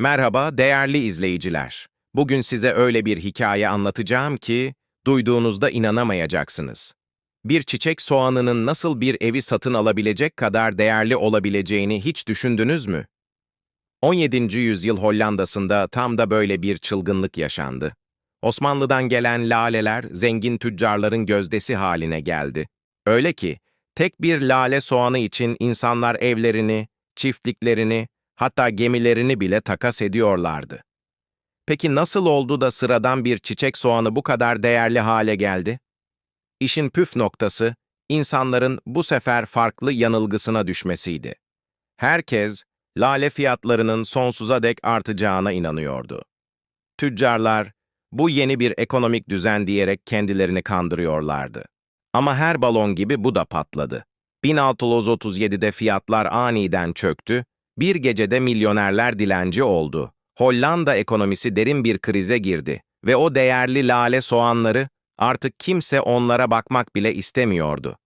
Merhaba değerli izleyiciler. Bugün size öyle bir hikaye anlatacağım ki duyduğunuzda inanamayacaksınız. Bir çiçek soğanının nasıl bir evi satın alabilecek kadar değerli olabileceğini hiç düşündünüz mü? 17. yüzyıl Hollanda'sında tam da böyle bir çılgınlık yaşandı. Osmanlı'dan gelen laleler zengin tüccarların gözdesi haline geldi. Öyle ki tek bir lale soğanı için insanlar evlerini, çiftliklerini, hatta gemilerini bile takas ediyorlardı. Peki nasıl oldu da sıradan bir çiçek soğanı bu kadar değerli hale geldi? İşin püf noktası, insanların bu sefer farklı yanılgısına düşmesiydi. Herkes, lale fiyatlarının sonsuza dek artacağına inanıyordu. Tüccarlar, bu yeni bir ekonomik düzen diyerek kendilerini kandırıyorlardı. Ama her balon gibi bu da patladı. 1637'de fiyatlar aniden çöktü, bir gecede milyonerler dilenci oldu. Hollanda ekonomisi derin bir krize girdi ve o değerli lale soğanları artık kimse onlara bakmak bile istemiyordu.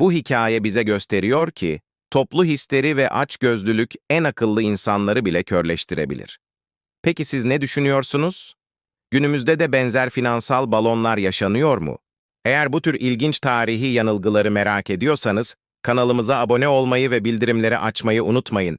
Bu hikaye bize gösteriyor ki toplu histeri ve açgözlülük en akıllı insanları bile körleştirebilir. Peki siz ne düşünüyorsunuz? Günümüzde de benzer finansal balonlar yaşanıyor mu? Eğer bu tür ilginç tarihi yanılgıları merak ediyorsanız, kanalımıza abone olmayı ve bildirimleri açmayı unutmayın.